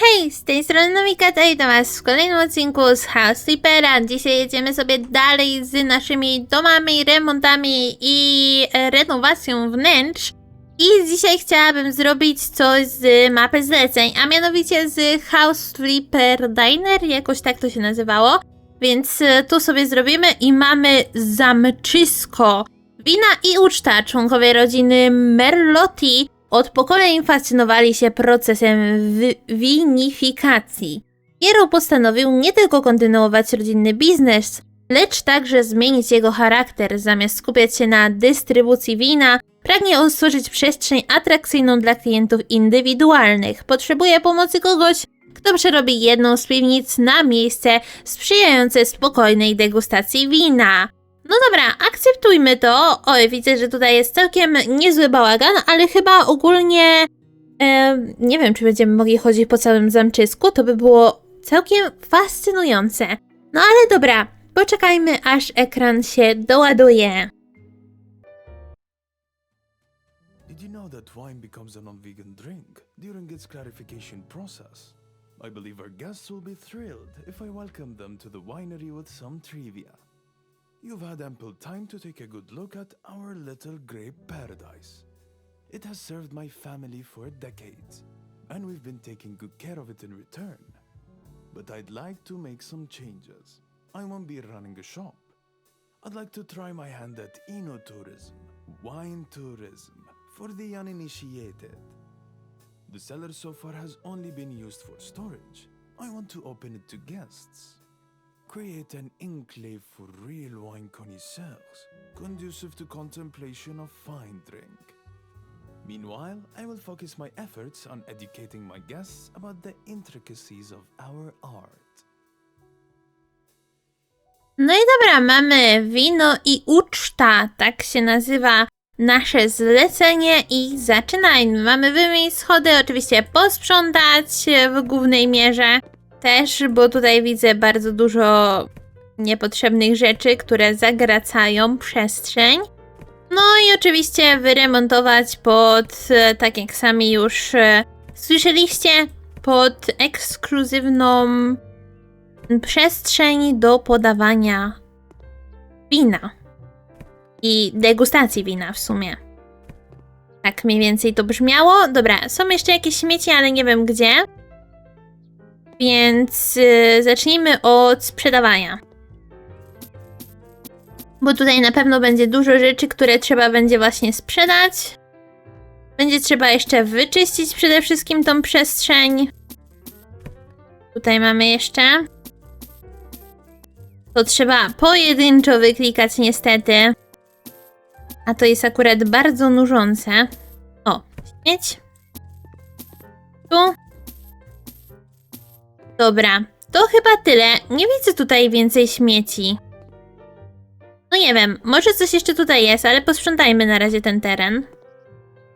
Hej, z tej strony Nomika, i do Was w kolejnym odcinku z House Sleepera. Dzisiaj jedziemy sobie dalej z naszymi domami, remontami i renowacją wnętrz. I dzisiaj chciałabym zrobić coś z mapy zleceń, a mianowicie z House Sleeper Diner, jakoś tak to się nazywało. Więc e, tu sobie zrobimy i mamy zamczysko. Wina i uczta członkowie rodziny Merlotti od pokoleń fascynowali się procesem wi- winifikacji. Piero postanowił nie tylko kontynuować rodzinny biznes, lecz także zmienić jego charakter. Zamiast skupiać się na dystrybucji wina, pragnie on stworzyć przestrzeń atrakcyjną dla klientów indywidualnych. Potrzebuje pomocy kogoś, kto przerobi jedną z piwnic na miejsce sprzyjające spokojnej degustacji wina. No dobra, akceptujmy to. Oj, widzę, że tutaj jest całkiem niezły bałagan, ale chyba ogólnie e, nie wiem, czy będziemy mogli chodzić po całym zamczysku. To by było całkiem fascynujące. No ale dobra, poczekajmy aż ekran się doładuje. Did you know that wine becomes a non vegan drink during its clarification process? I believe our guests will be thrilled if I welcome them to the winery with some trivia. You've had ample time to take a good look at our little grape paradise. It has served my family for decades, and we've been taking good care of it in return. But I'd like to make some changes. I won't be running a shop. I'd like to try my hand at enotourism, wine tourism, for the uninitiated. The cellar so far has only been used for storage. I want to open it to guests. Create an enclave for real wine connoisseurs, conducive to contemplation of fine drink. Meanwhile, I will focus my efforts on educating my guests about the intricacies of our art. No i dobra, mamy wino i uczta, tak się nazywa nasze zlecenie i zaczynajmy. Mamy wymienić schody, oczywiście posprzątać w głównej mierze też, bo tutaj widzę bardzo dużo niepotrzebnych rzeczy, które zagracają przestrzeń. No i oczywiście wyremontować pod, e, tak jak sami już e, słyszeliście, pod ekskluzywną przestrzeń do podawania wina i degustacji wina w sumie. Tak mniej więcej to brzmiało. Dobra, są jeszcze jakieś śmieci, ale nie wiem gdzie. Więc y, zacznijmy od sprzedawania. Bo tutaj na pewno będzie dużo rzeczy, które trzeba będzie właśnie sprzedać. Będzie trzeba jeszcze wyczyścić przede wszystkim tą przestrzeń. Tutaj mamy jeszcze. To trzeba pojedynczo wyklikać niestety. A to jest akurat bardzo nużące. O, śmieć. Tu. Dobra, to chyba tyle. Nie widzę tutaj więcej śmieci. No nie wiem, może coś jeszcze tutaj jest, ale posprzątajmy na razie ten teren.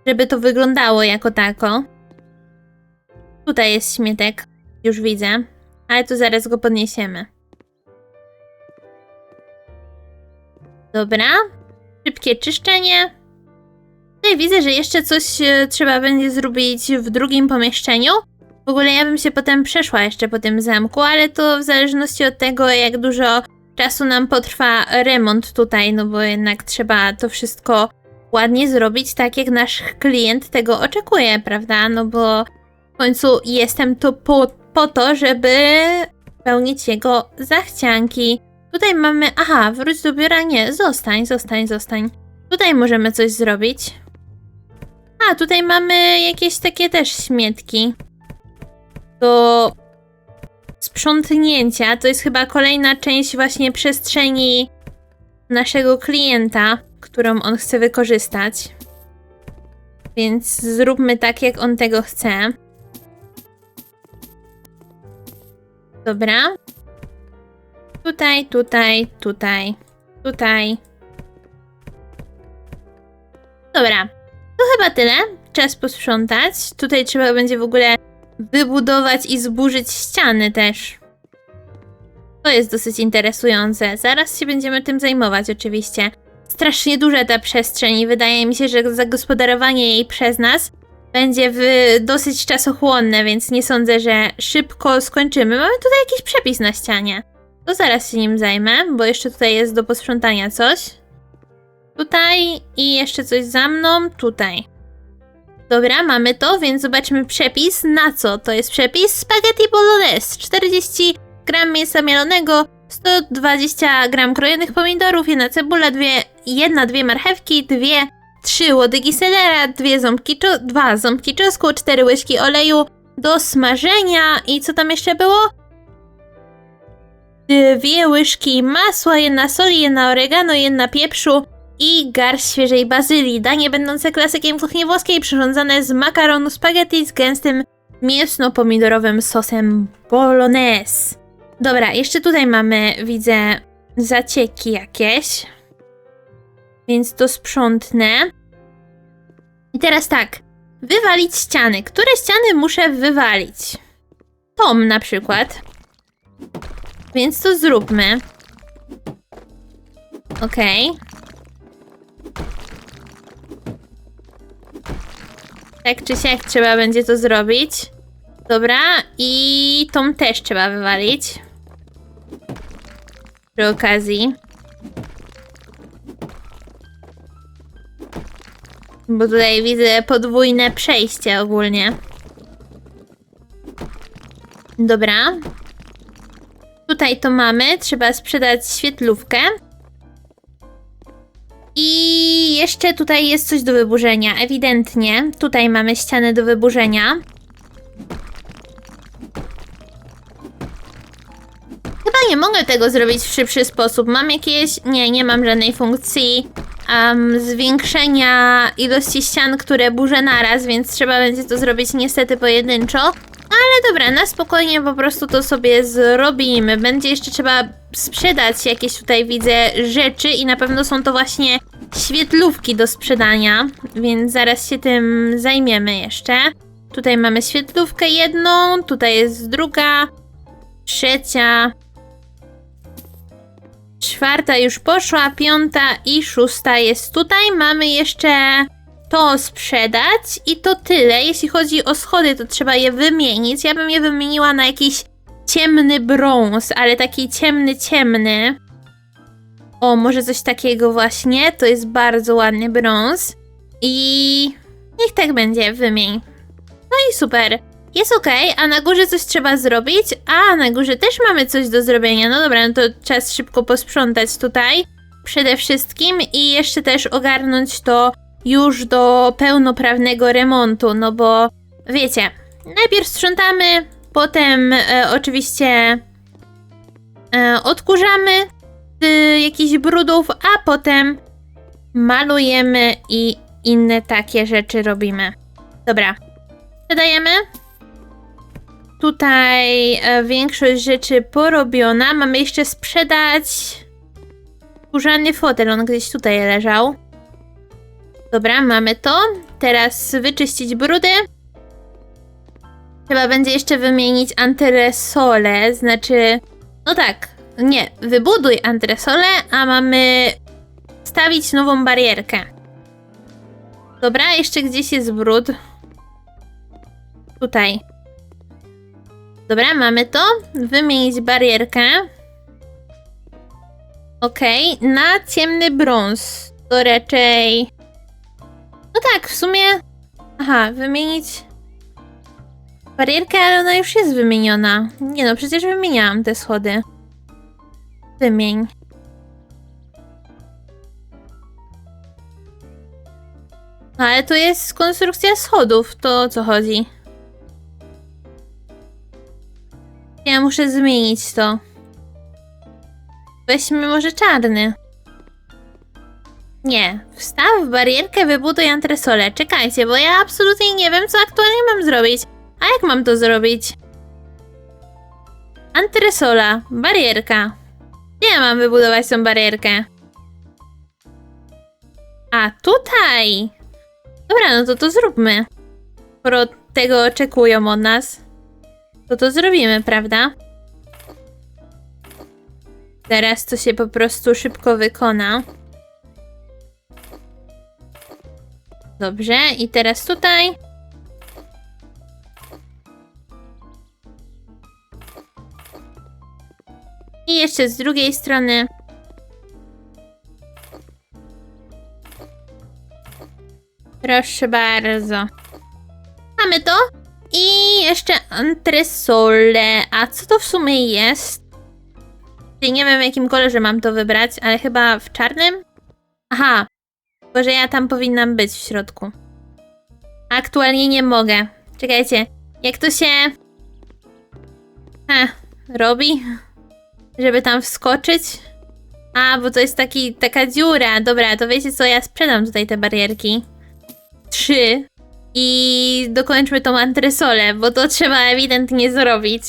Żeby to wyglądało jako tako. Tutaj jest śmietek. Już widzę. Ale to zaraz go podniesiemy. Dobra. Szybkie czyszczenie. Tutaj widzę, że jeszcze coś e, trzeba będzie zrobić w drugim pomieszczeniu. W ogóle ja bym się potem przeszła jeszcze po tym zamku, ale to w zależności od tego, jak dużo czasu nam potrwa remont tutaj, no bo jednak trzeba to wszystko ładnie zrobić, tak jak nasz klient tego oczekuje, prawda? No bo w końcu jestem tu po, po to, żeby spełnić jego zachcianki. Tutaj mamy. Aha, wróć do biura. Nie, zostań, zostań, zostań. Tutaj możemy coś zrobić. A, tutaj mamy jakieś takie też śmietki. Do sprzątnięcia. To jest chyba kolejna część właśnie przestrzeni naszego klienta, którą on chce wykorzystać. Więc zróbmy tak, jak on tego chce. Dobra. Tutaj, tutaj, tutaj, tutaj. Dobra. To chyba tyle. Czas posprzątać. Tutaj trzeba będzie w ogóle wybudować i zburzyć ściany też. To jest dosyć interesujące. Zaraz się będziemy tym zajmować, oczywiście. Strasznie duża ta przestrzeń i wydaje mi się, że zagospodarowanie jej przez nas będzie dosyć czasochłonne, więc nie sądzę, że szybko skończymy. Mamy tutaj jakiś przepis na ścianie. To zaraz się nim zajmę, bo jeszcze tutaj jest do posprzątania coś. Tutaj i jeszcze coś za mną, tutaj. Dobra, mamy to, więc zobaczmy przepis. Na co to jest przepis? Spaghetti bolognese. 40 gram mięsa mielonego, 120 gram krojonych pomidorów, jedna cebula, dwie, jedna, dwie marchewki, dwie, trzy łodygi selera, dwie ząbki, czo- dwa ząbki czosnku, cztery łyżki oleju do smażenia i co tam jeszcze było? Dwie łyżki masła, jedna soli, jedna oregano, jedna pieprzu i garść świeżej bazylii. Danie będące klasykiem kuchni włoskiej, przyrządzane z makaronu spaghetti z gęstym mięsno-pomidorowym sosem bolognese. Dobra, jeszcze tutaj mamy, widzę, zacieki jakieś. Więc to sprzątnę. I teraz tak. Wywalić ściany. Które ściany muszę wywalić? Tom na przykład. Więc to zróbmy. Okej. Tak czy siak trzeba będzie to zrobić. Dobra, i tą też trzeba wywalić. Przy okazji. Bo tutaj widzę podwójne przejście ogólnie. Dobra. Tutaj to mamy. Trzeba sprzedać świetlówkę. I jeszcze tutaj jest coś do wyburzenia. Ewidentnie. Tutaj mamy ścianę do wyburzenia. Chyba nie mogę tego zrobić w szybszy sposób. Mam jakieś. Nie, nie mam żadnej funkcji em, zwiększenia ilości ścian, które burzę naraz, więc trzeba będzie to zrobić niestety pojedynczo. Ale dobra, na spokojnie po prostu to sobie zrobimy. Będzie jeszcze trzeba sprzedać jakieś tutaj widzę rzeczy i na pewno są to właśnie świetlówki do sprzedania, więc zaraz się tym zajmiemy jeszcze. Tutaj mamy świetlówkę jedną, tutaj jest druga, trzecia, czwarta już poszła, piąta i szósta jest tutaj. Mamy jeszcze to sprzedać i to tyle. Jeśli chodzi o schody, to trzeba je wymienić. Ja bym je wymieniła na jakiś ciemny brąz, ale taki ciemny, ciemny. O, może coś takiego właśnie. To jest bardzo ładny brąz. I niech tak będzie, wymień. No i super. Jest ok, a na górze coś trzeba zrobić. A, na górze też mamy coś do zrobienia. No dobra, no to czas szybko posprzątać tutaj. Przede wszystkim i jeszcze też ogarnąć to już do pełnoprawnego remontu, no bo wiecie, najpierw sprzątamy, potem e, oczywiście e, odkurzamy z jakichś brudów, a potem malujemy i inne takie rzeczy robimy. Dobra, sprzedajemy. Tutaj e, większość rzeczy porobiona. Mamy jeszcze sprzedać skórzany fotel, on gdzieś tutaj leżał. Dobra, mamy to. Teraz wyczyścić brudy. Trzeba będzie jeszcze wymienić antresole, znaczy... No tak, nie, wybuduj antresole, a mamy stawić nową barierkę. Dobra, jeszcze gdzieś jest brud. Tutaj. Dobra, mamy to. Wymienić barierkę. Okej, na ciemny brąz. To raczej... No tak, w sumie. Aha, wymienić. Barierkę, ale ona już jest wymieniona. Nie no, przecież wymieniałam te schody. Wymień. No, ale to jest konstrukcja schodów, to o co chodzi? Ja muszę zmienić to. Weźmy może czarny. Nie. Wstaw barierkę, wybuduj antresolę. Czekajcie, bo ja absolutnie nie wiem, co aktualnie mam zrobić. A jak mam to zrobić? Antresola, barierka. Gdzie ja mam wybudować tą barierkę? A, tutaj! Dobra, no to to zróbmy. Skoro tego oczekują od nas, to to zrobimy, prawda? Teraz to się po prostu szybko wykona. Dobrze, i teraz tutaj. I jeszcze z drugiej strony. Proszę bardzo. Mamy to. I jeszcze antresole. A co to w sumie jest? Nie wiem w jakim kolorze mam to wybrać, ale chyba w czarnym? Aha, bo że ja tam powinnam być w środku. Aktualnie nie mogę. Czekajcie. Jak to się... Ha, robi? Żeby tam wskoczyć? A, bo to jest taki, taka dziura. Dobra, to wiecie co, ja sprzedam tutaj te barierki. Trzy. I dokończmy tą antresolę, bo to trzeba ewidentnie zrobić.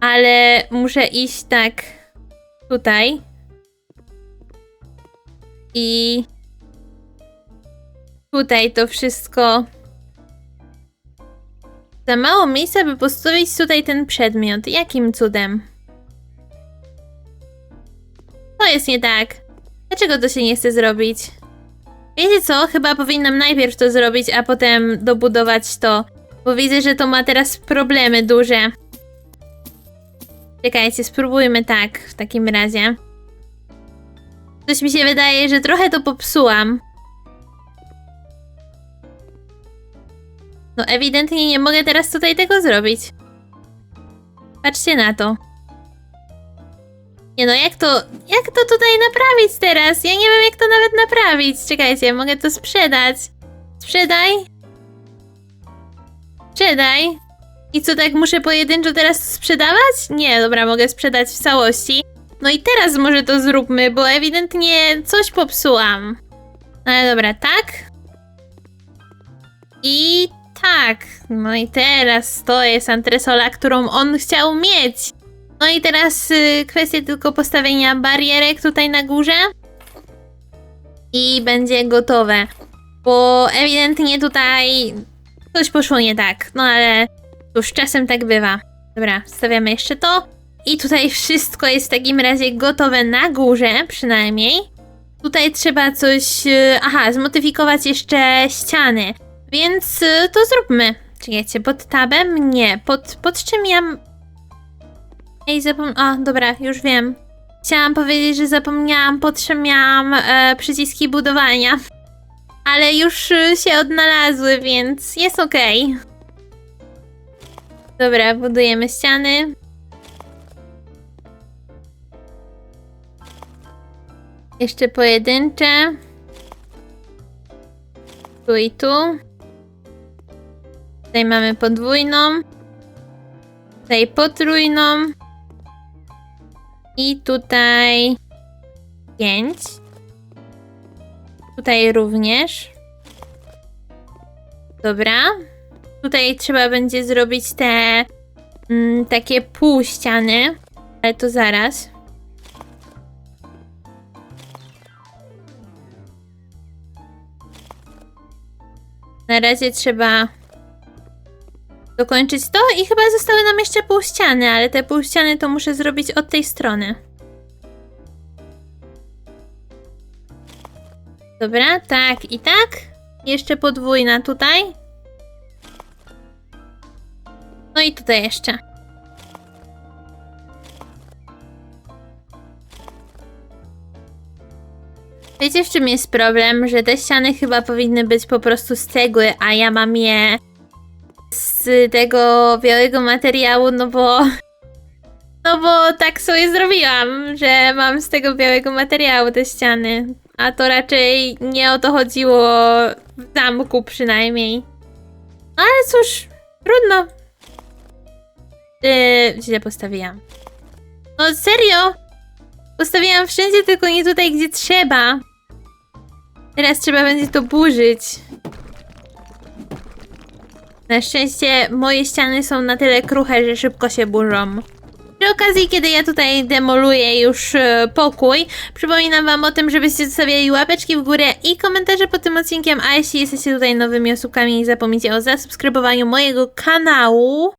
Ale muszę iść tak tutaj. I tutaj to wszystko. Za mało miejsca, by postawić tutaj ten przedmiot. Jakim cudem? To jest nie tak. Dlaczego to się nie chce zrobić? Wiecie co? Chyba powinnam najpierw to zrobić, a potem dobudować to. Bo widzę, że to ma teraz problemy duże. Czekajcie, spróbujmy tak w takim razie. Coś mi się wydaje, że trochę to popsułam. No ewidentnie nie mogę teraz tutaj tego zrobić. Patrzcie na to. Nie no, jak to, jak to tutaj naprawić teraz? Ja nie wiem jak to nawet naprawić. Czekajcie, mogę to sprzedać. Sprzedaj. Sprzedaj. I co, tak muszę pojedynczo teraz sprzedawać? Nie, dobra, mogę sprzedać w całości. No i teraz może to zróbmy, bo ewidentnie coś popsułam. Ale dobra, tak. I tak. No i teraz to jest antresola, którą on chciał mieć. No i teraz y, kwestia tylko postawienia barierek tutaj na górze. I będzie gotowe. Bo ewidentnie tutaj coś poszło nie tak. No ale cóż, czasem tak bywa. Dobra, stawiamy jeszcze to. I tutaj wszystko jest w takim razie gotowe na górze, przynajmniej. Tutaj trzeba coś. y, Aha, zmodyfikować jeszcze ściany. Więc y, to zróbmy. Czekajcie, pod tabem? Nie. Pod, pod czym ja. Ej, zapom... A, dobra, już wiem. Chciałam powiedzieć, że zapomniałam, pod czym miałam e, przyciski budowania. Ale już y, się odnalazły, więc jest okej. Dobra, budujemy ściany. Jeszcze pojedyncze. Tu i tu. Tutaj mamy podwójną. Tutaj potrójną. I tutaj pięć. Tutaj również. Dobra. Tutaj trzeba będzie zrobić te mm, takie pół ściany, ale to zaraz. Na razie trzeba dokończyć to i chyba zostały nam jeszcze pół ściany, ale te pół ściany to muszę zrobić od tej strony. Dobra, tak i tak. Jeszcze podwójna tutaj. No i tutaj jeszcze. Wiecie, w czym jest problem? Że te ściany chyba powinny być po prostu z cegły, a ja mam je z tego białego materiału, no bo. No bo tak sobie zrobiłam, że mam z tego białego materiału te ściany. A to raczej nie o to chodziło w zamku przynajmniej. Ale cóż, trudno. Yy, źle postawiłam. No serio? Postawiłam wszędzie, tylko nie tutaj, gdzie trzeba. Teraz trzeba będzie to burzyć. Na szczęście moje ściany są na tyle kruche, że szybko się burzą. Przy okazji, kiedy ja tutaj demoluję już e, pokój, przypominam wam o tym, żebyście zostawiali łapeczki w górę i komentarze pod tym odcinkiem, a jeśli jesteście tutaj nowymi osóbkami, nie zapomnijcie o zasubskrybowaniu mojego kanału.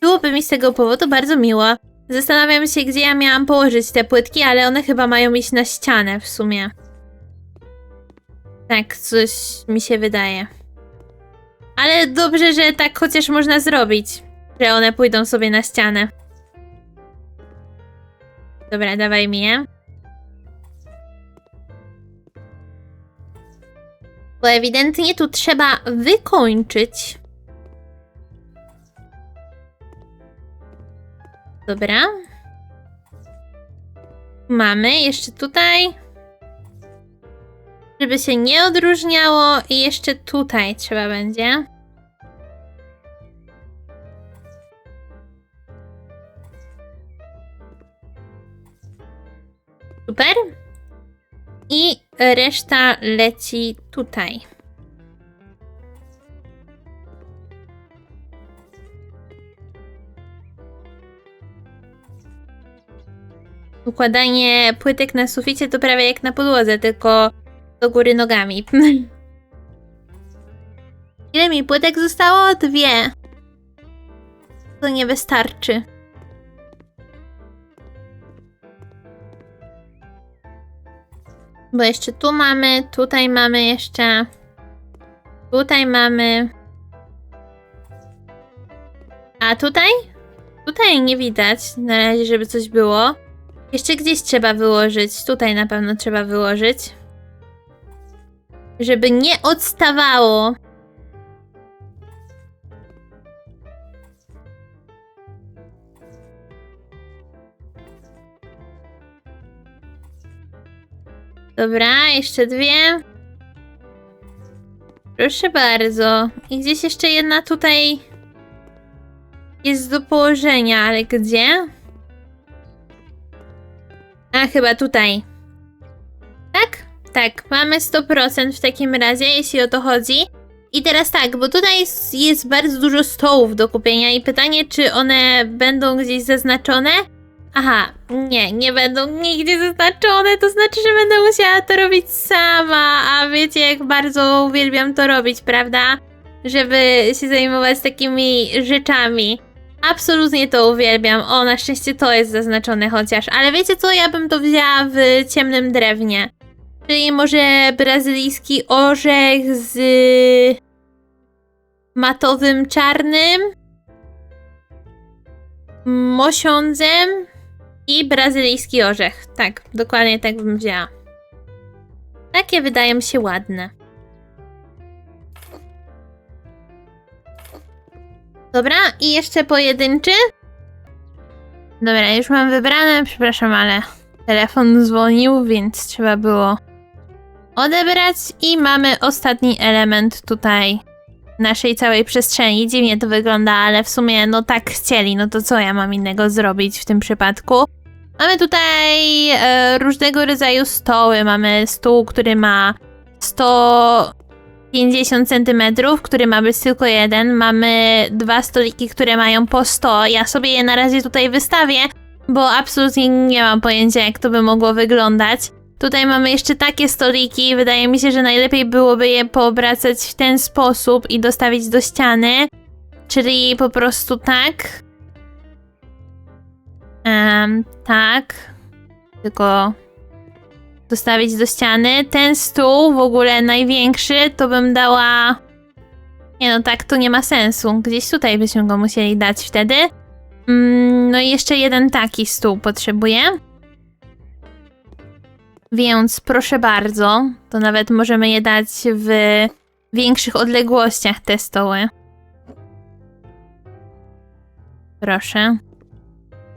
Byłoby mi z tego powodu bardzo miło. Zastanawiam się, gdzie ja miałam położyć te płytki, ale one chyba mają iść na ścianę w sumie. Tak, coś mi się wydaje. Ale dobrze, że tak chociaż można zrobić, że one pójdą sobie na ścianę. Dobra, dawaj mi je. Bo ewidentnie tu trzeba wykończyć. Dobra. Mamy jeszcze tutaj. Żeby się nie odróżniało i jeszcze tutaj trzeba będzie. Super. I reszta leci tutaj. Układanie płytek na suficie to prawie jak na podłodze, tylko do góry nogami. Ile mi płytek zostało? Dwie. To nie wystarczy. Bo jeszcze tu mamy, tutaj mamy jeszcze. Tutaj mamy. A tutaj? Tutaj nie widać na razie, żeby coś było. Jeszcze gdzieś trzeba wyłożyć. Tutaj na pewno trzeba wyłożyć. Żeby nie odstawało. Dobra, jeszcze dwie. Proszę bardzo. I gdzieś jeszcze jedna tutaj jest do położenia, ale gdzie? A, chyba tutaj. Tak? Mamy 100% w takim razie, jeśli o to chodzi. I teraz tak, bo tutaj jest, jest bardzo dużo stołów do kupienia i pytanie, czy one będą gdzieś zaznaczone? Aha, nie, nie będą nigdzie zaznaczone, to znaczy, że będę musiała to robić sama, a wiecie jak bardzo uwielbiam to robić, prawda? Żeby się zajmować takimi rzeczami. Absolutnie to uwielbiam. O, na szczęście to jest zaznaczone chociaż. Ale wiecie co? Ja bym to wzięła w ciemnym drewnie. Czyli może brazylijski orzech z matowym czarnym, mosiądzem i brazylijski orzech. Tak, dokładnie tak bym wzięła. Takie wydają się ładne. Dobra, i jeszcze pojedynczy. Dobra, już mam wybrane, przepraszam, ale telefon dzwonił, więc trzeba było odebrać. I mamy ostatni element tutaj naszej całej przestrzeni. Dziwnie to wygląda, ale w sumie no tak chcieli, no to co ja mam innego zrobić w tym przypadku? Mamy tutaj e, różnego rodzaju stoły. Mamy stół, który ma 150 cm, który ma być tylko jeden. Mamy dwa stoliki, które mają po 100. Ja sobie je na razie tutaj wystawię, bo absolutnie nie mam pojęcia, jak to by mogło wyglądać. Tutaj mamy jeszcze takie stoliki. Wydaje mi się, że najlepiej byłoby je poobracać w ten sposób i dostawić do ściany. Czyli po prostu tak. Em, tak. Tylko dostawić do ściany. Ten stół, w ogóle największy, to bym dała. Nie no, tak to nie ma sensu. Gdzieś tutaj byśmy go musieli dać wtedy. Mm, no i jeszcze jeden taki stół potrzebuję. Więc proszę bardzo, to nawet możemy je dać w większych odległościach te stoły. Proszę.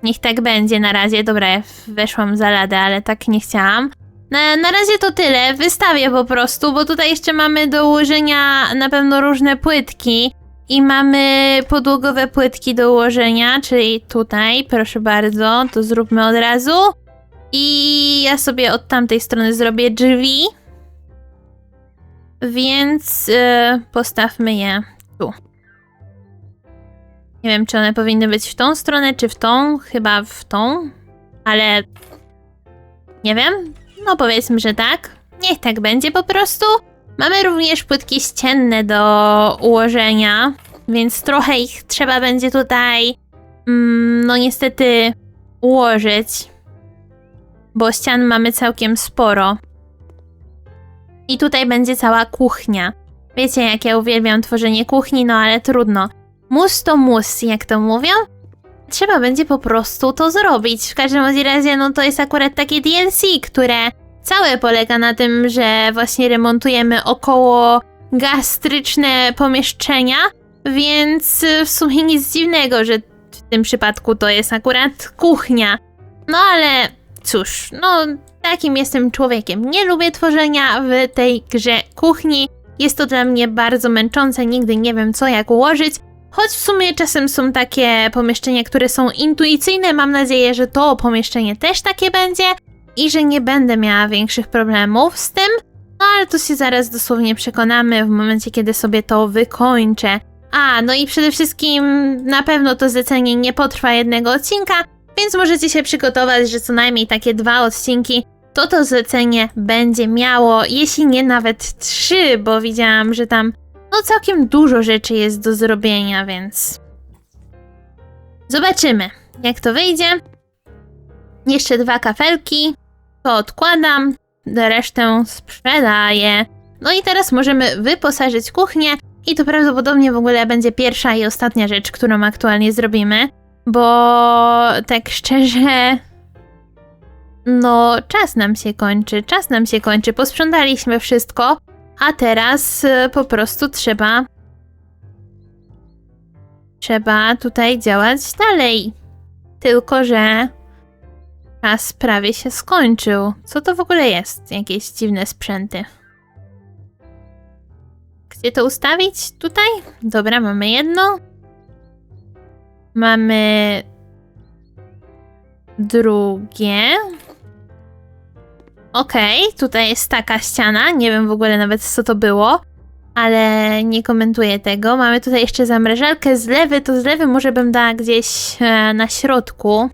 Niech tak będzie na razie. Dobra, ja weszłam za ladę, ale tak nie chciałam. Na, na razie to tyle. Wystawię po prostu, bo tutaj jeszcze mamy do ułożenia na pewno różne płytki. I mamy podłogowe płytki do ułożenia, czyli tutaj, proszę bardzo, to zróbmy od razu. I ja sobie od tamtej strony zrobię drzwi. Więc yy, postawmy je tu. Nie wiem, czy one powinny być w tą stronę, czy w tą. Chyba w tą. Ale. Nie wiem. No powiedzmy, że tak. Niech tak będzie po prostu. Mamy również płytki ścienne do ułożenia, więc trochę ich trzeba będzie tutaj. Mm, no niestety ułożyć bo ścian mamy całkiem sporo. I tutaj będzie cała kuchnia. Wiecie, jak ja uwielbiam tworzenie kuchni, no ale trudno. Mus to mus, jak to mówią. trzeba będzie po prostu to zrobić. W każdym razie, no to jest akurat takie DLC, które całe polega na tym, że właśnie remontujemy około gastryczne pomieszczenia, więc w sumie nic dziwnego, że w tym przypadku to jest akurat kuchnia. No ale cóż, no takim jestem człowiekiem. Nie lubię tworzenia w tej grze kuchni. Jest to dla mnie bardzo męczące, nigdy nie wiem co jak ułożyć. Choć w sumie czasem są takie pomieszczenia, które są intuicyjne, mam nadzieję, że to pomieszczenie też takie będzie i że nie będę miała większych problemów z tym. No ale to się zaraz dosłownie przekonamy w momencie, kiedy sobie to wykończę. A, no i przede wszystkim na pewno to zlecenie nie potrwa jednego odcinka, więc możecie się przygotować, że co najmniej takie dwa odcinki to to zlecenie będzie miało, jeśli nie nawet trzy, bo widziałam, że tam no całkiem dużo rzeczy jest do zrobienia, więc zobaczymy, jak to wyjdzie. Jeszcze dwa kafelki, to odkładam, resztę sprzedaję. No i teraz możemy wyposażyć kuchnię i to prawdopodobnie w ogóle będzie pierwsza i ostatnia rzecz, którą aktualnie zrobimy, bo tak szczerze, no czas nam się kończy, czas nam się kończy, posprzątaliśmy wszystko, a teraz y, po prostu trzeba trzeba tutaj działać dalej. Tylko, że czas prawie się skończył. Co to w ogóle jest? Jakieś dziwne sprzęty. Gdzie to ustawić? Tutaj? Dobra, mamy jedno. Mamy drugie. Okej, tutaj jest taka ściana. Nie wiem w ogóle nawet co to było, ale nie komentuję tego. Mamy tutaj jeszcze zamrażalkę z lewy. To z lewy może bym dała gdzieś e, na środku.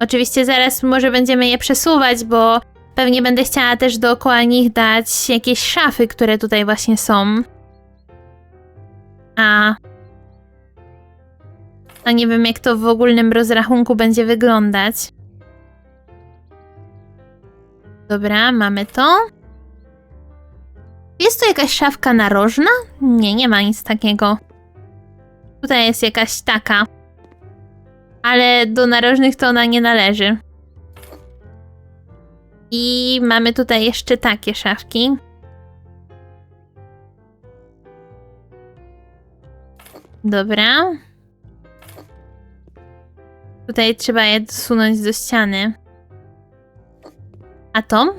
Oczywiście zaraz może będziemy je przesuwać, bo pewnie będę chciała też dookoła nich dać jakieś szafy, które tutaj właśnie są. A. A nie wiem, jak to w ogólnym rozrachunku będzie wyglądać. Dobra, mamy to. Jest tu jakaś szafka narożna? Nie, nie ma nic takiego. Tutaj jest jakaś taka. Ale do narożnych to ona nie należy. I mamy tutaj jeszcze takie szafki. Dobra. Tutaj trzeba je dosunąć do ściany. A to?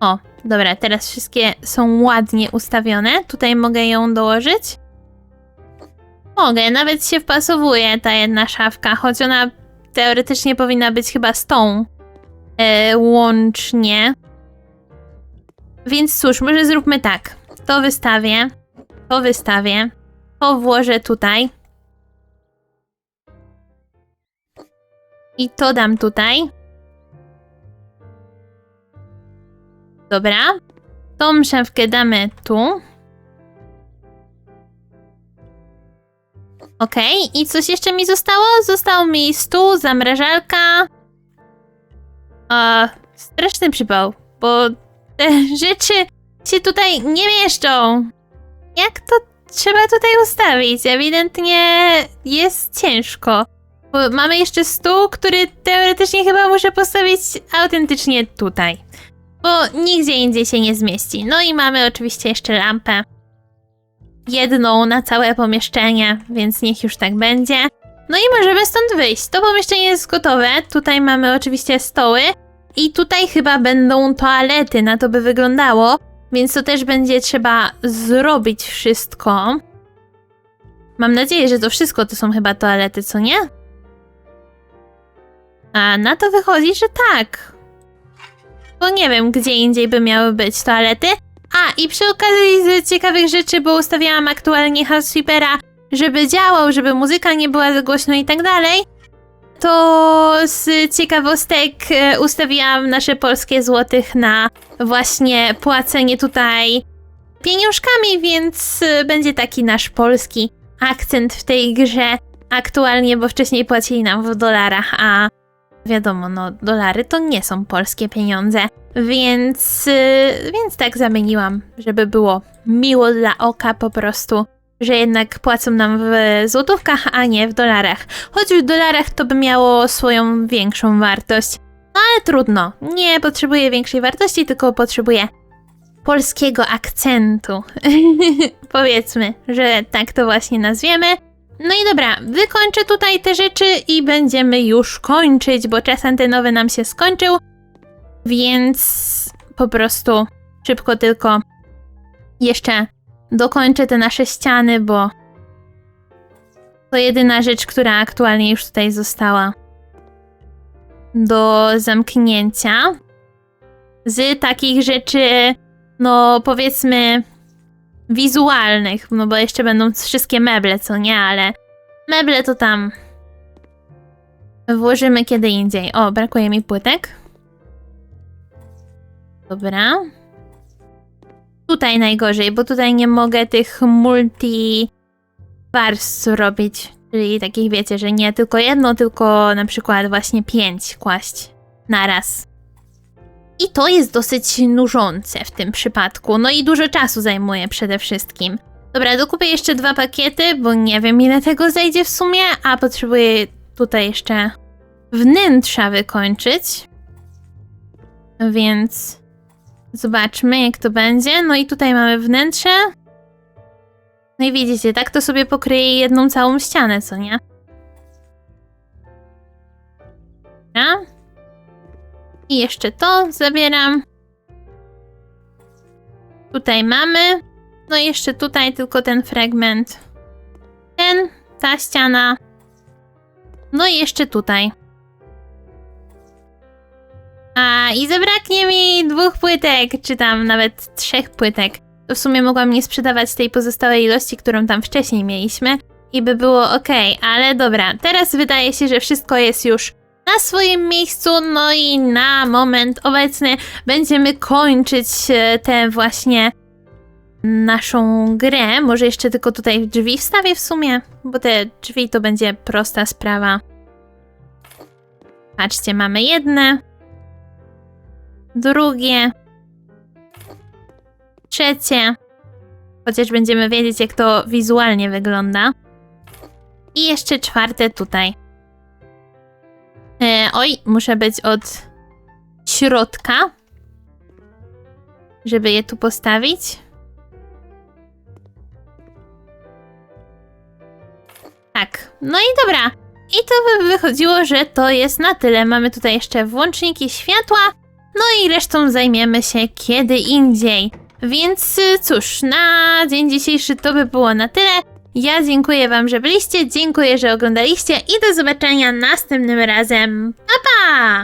O, dobra, teraz wszystkie są ładnie ustawione. Tutaj mogę ją dołożyć. Mogę, nawet się wpasowuje ta jedna szafka, choć ona teoretycznie powinna być chyba z tą e, łącznie. Więc cóż, może zróbmy tak. To wystawię, to wystawię, to włożę tutaj. I to dam tutaj. Dobra. Tą szafkę damy tu. Okej, i coś jeszcze mi zostało? Został mi stół, zamrażalka. A, straszny przypał, bo te rzeczy się tutaj nie mieszczą. Jak to trzeba tutaj ustawić? Ewidentnie jest ciężko. Bo mamy jeszcze stół, który teoretycznie chyba muszę postawić autentycznie tutaj. Bo nigdzie indziej się nie zmieści. No i mamy oczywiście jeszcze lampę jedną na całe pomieszczenie, więc niech już tak będzie. No i możemy stąd wyjść. To pomieszczenie jest gotowe. Tutaj mamy oczywiście stoły i tutaj chyba będą toalety, na to by wyglądało, więc to też będzie trzeba zrobić wszystko. Mam nadzieję, że to wszystko to są chyba toalety, co nie? A na to wychodzi, że tak. Bo nie wiem, gdzie indziej by miały być toalety, a, i przy okazji z ciekawych rzeczy, bo ustawiałam aktualnie House Sweepera, żeby działał, żeby muzyka nie była za głośno i tak dalej, to z ciekawostek e, ustawiłam nasze polskie złotych na właśnie płacenie tutaj pieniążkami, więc e, będzie taki nasz polski akcent w tej grze aktualnie, bo wcześniej płacili nam w dolarach, a wiadomo, no dolary to nie są polskie pieniądze. Więc, yy, więc tak zamieniłam, żeby było miło dla oka po prostu. że jednak płacą nam w złotówkach, a nie w dolarach. Choć w dolarach to by miało swoją większą wartość. No ale trudno. Nie potrzebuję większej wartości, tylko potrzebuję polskiego akcentu. Powiedzmy, że tak to właśnie nazwiemy. No i dobra, wykończę tutaj te rzeczy i będziemy już kończyć, bo czas antenowy nam się skończył. Więc po prostu szybko tylko jeszcze dokończę te nasze ściany, bo to jedyna rzecz, która aktualnie już tutaj została do zamknięcia. Z takich rzeczy, no powiedzmy, wizualnych, no bo jeszcze będą wszystkie meble, co nie, ale meble to tam włożymy kiedy indziej. O, brakuje mi płytek. Dobra. Tutaj najgorzej, bo tutaj nie mogę tych multi warstw robić. Czyli takich wiecie, że nie tylko jedno, tylko na przykład właśnie pięć kłaść naraz. I to jest dosyć nużące w tym przypadku. No i dużo czasu zajmuje przede wszystkim. Dobra, dokupię jeszcze dwa pakiety, bo nie wiem ile tego zejdzie w sumie, a potrzebuję tutaj jeszcze wnętrza wykończyć. Więc zobaczmy jak to będzie. No i tutaj mamy wnętrze. No i widzicie, tak to sobie pokryje jedną całą ścianę, co nie? Dobra. I jeszcze to zabieram. Tutaj mamy. No i jeszcze tutaj tylko ten fragment. Ten, ta ściana. No i jeszcze tutaj. A i zabraknie mi dwóch płytek, czy tam nawet trzech płytek. To w sumie mogłam nie sprzedawać tej pozostałej ilości, którą tam wcześniej mieliśmy i by było ok, ale dobra, teraz wydaje się, że wszystko jest już na swoim miejscu, no i na moment obecny będziemy kończyć e, tę właśnie naszą grę. Może jeszcze tylko tutaj drzwi wstawię w sumie, bo te drzwi to będzie prosta sprawa. Patrzcie, mamy jedne, drugie, trzecie. Chociaż będziemy wiedzieć, jak to wizualnie wygląda. I jeszcze czwarte tutaj. E, oj, muszę być od środka, żeby je tu postawić. Tak, no i dobra. I to by wychodziło, że to jest na tyle. Mamy tutaj jeszcze włączniki światła, no i resztą zajmiemy się kiedy indziej. Więc y, cóż, na dzień dzisiejszy to by było na tyle. Ja dziękuję Wam, że byliście, dziękuję, że oglądaliście i do zobaczenia następnym razem. Pa pa!